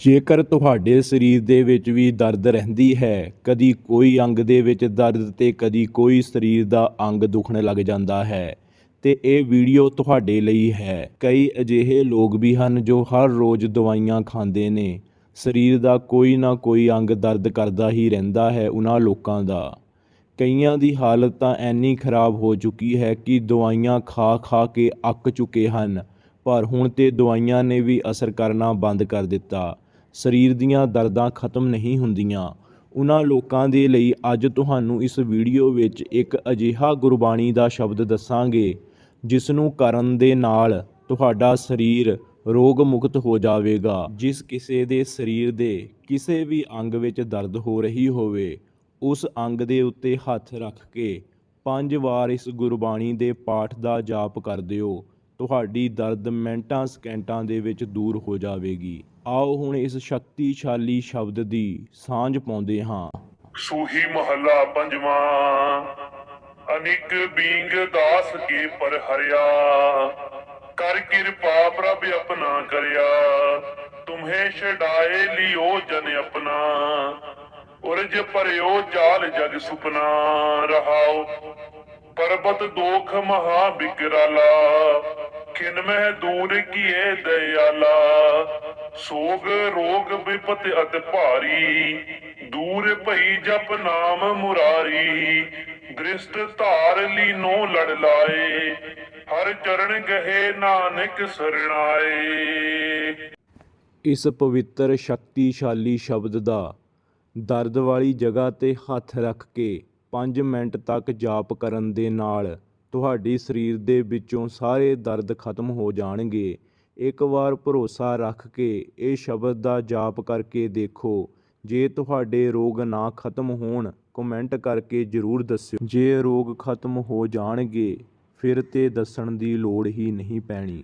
ਜੇਕਰ ਤੁਹਾਡੇ ਸਰੀਰ ਦੇ ਵਿੱਚ ਵੀ ਦਰਦ ਰਹਿੰਦੀ ਹੈ, ਕਦੀ ਕੋਈ ਅੰਗ ਦੇ ਵਿੱਚ ਦਰਦ ਤੇ ਕਦੀ ਕੋਈ ਸਰੀਰ ਦਾ ਅੰਗ ਦੁਖਣ ਲੱਗ ਜਾਂਦਾ ਹੈ। ਤੇ ਇਹ ਵੀਡੀਓ ਤੁਹਾਡੇ ਲਈ ਹੈ। ਕਈ ਅਜਿਹੇ ਲੋਕ ਵੀ ਹਨ ਜੋ ਹਰ ਰੋਜ਼ ਦਵਾਈਆਂ ਖਾਂਦੇ ਨੇ। ਸਰੀਰ ਦਾ ਕੋਈ ਨਾ ਕੋਈ ਅੰਗ ਦਰਦ ਕਰਦਾ ਹੀ ਰਹਿੰਦਾ ਹੈ ਉਹਨਾਂ ਲੋਕਾਂ ਦਾ। ਕਈਆਂ ਦੀ ਹਾਲਤ ਤਾਂ ਐਨੀ ਖਰਾਬ ਹੋ ਚੁੱਕੀ ਹੈ ਕਿ ਦਵਾਈਆਂ ਖਾ ਖਾ ਕੇ ਅੱਕ ਚੁੱਕੇ ਹਨ, ਪਰ ਹੁਣ ਤੇ ਦਵਾਈਆਂ ਨੇ ਵੀ ਅਸਰ ਕਰਨਾ ਬੰਦ ਕਰ ਦਿੱਤਾ। ਸਰੀਰ ਦੀਆਂ ਦਰਦਾਂ ਖਤਮ ਨਹੀਂ ਹੁੰਦੀਆਂ। ਉਹਨਾਂ ਲੋਕਾਂ ਦੇ ਲਈ ਅੱਜ ਤੁਹਾਨੂੰ ਇਸ ਵੀਡੀਓ ਵਿੱਚ ਇੱਕ ਅਜਿਹਾ ਗੁਰਬਾਣੀ ਦਾ ਸ਼ਬਦ ਦੱਸਾਂਗੇ ਜਿਸ ਨੂੰ ਕਰਨ ਦੇ ਨਾਲ ਤੁਹਾਡਾ ਸਰੀਰ ਰੋਗ ਮੁਕਤ ਹੋ ਜਾਵੇਗਾ। ਜਿਸ ਕਿਸੇ ਦੇ ਸਰੀਰ ਦੇ ਕਿਸੇ ਵੀ ਅੰਗ ਵਿੱਚ ਦਰਦ ਹੋ ਰਹੀ ਹੋਵੇ, ਉਸ ਅੰਗ ਦੇ ਉੱਤੇ ਹੱਥ ਰੱਖ ਕੇ ਪੰਜ ਵਾਰ ਇਸ ਗੁਰਬਾਣੀ ਦੇ ਪਾਠ ਦਾ ਜਾਪ ਕਰ ਦਿਓ। ਤੁਹਾਡੀ ਦਰਦ ਮਿੰਟਾਂ, ਸਕਿੰਟਾਂ ਦੇ ਵਿੱਚ ਦੂਰ ਹੋ ਜਾਵੇਗੀ। ਆਓ ਹੁਣ ਇਸ ਸ਼ਕਤੀਸ਼ਾਲੀ ਸ਼ਬਦ ਦੀ ਸਾਂਝ ਪਾਉਂਦੇ ਹਾਂ। ਸੂਹੀ ਮਹੱਲਾ ਪੰਜਵਾਂ, ਅਨਿਕ ਬੀਂਗ ਦਾਸ ਕੇ ਪਰ ਹਰਿਆ। ਕਰ ਕਿਰਪਾ ਪ੍ਰਭ ਆਪਣਾ ਕਰਿਆ, ਤੁਮਹੇ ਛਡਾਏ ਲਿਓ ਜਨ ਆਪਣਾ। ਉਰਜ ਭਰਿਓ ਜਾਲ ਜਗ ਸੁਪਨਾ, ਰਹਾਓ ਪਰਬਤ ਦੋਖ ਮਹਾ ਬਿਕਰਾਲਾ। ਖਿਨ ਮਹਿ ਦੂਰ ਕੀਏ ਦਇਆਲਾ। ਸੋਗ ਰੋਗ ਵਿਪਤ ਅਤ ਭਾਰੀ। ਦੂਰ ਭਈ ਜਪ ਨਾਮ ਮੁਰਾਰੀ। ਦ੍ਰਿਸ਼ਟ ਧਾਰ ਲੀਨੋ ਲੜ ਲਾਏ। ਹਰ ਚਰਨ ਗਏ ਨਾਨਕ ਸਰਣਾਏ। ਇਸ ਪਵਿੱਤਰ ਸ਼ਕਤੀਸ਼ਾਲੀ ਸ਼ਬਦ ਦਾ ਦਰਦ ਵਾਲੀ ਜਗ੍ਹਾ ਤੇ ਹੱਥ ਰੱਖ ਕੇ 5 ਮਿੰਟ ਤੱਕ ਜਾਪ ਕਰਨ ਦੇ ਨਾਲ ਤੁਹਾਡੀ ਸਰੀਰ ਦੇ ਵਿੱਚੋਂ ਸਾਰੇ ਦਰਦ ਖਤਮ ਹੋ ਜਾਣਗੇ। ਇੱਕ ਵਾਰ ਭਰੋਸਾ ਰੱਖ ਕੇ ਇਹ ਸ਼ਬਦ ਦਾ ਜਾਪ ਕਰਕੇ ਦੇਖੋ। ਜੇ ਤੁਹਾਡੇ ਰੋਗ ਨਾ ਖਤਮ ਹੋਣ ਕਮੈਂਟ ਕਰਕੇ ਜਰੂਰ ਦੱਸਿਓ। ਜੇ ਰੋਗ ਖਤਮ ਹੋ ਜਾਣਗੇ, ਫਿਰ ਤੇ ਦੱਸਣ ਦੀ ਲੋੜ ਹੀ ਨਹੀਂ ਪੈਣੀ।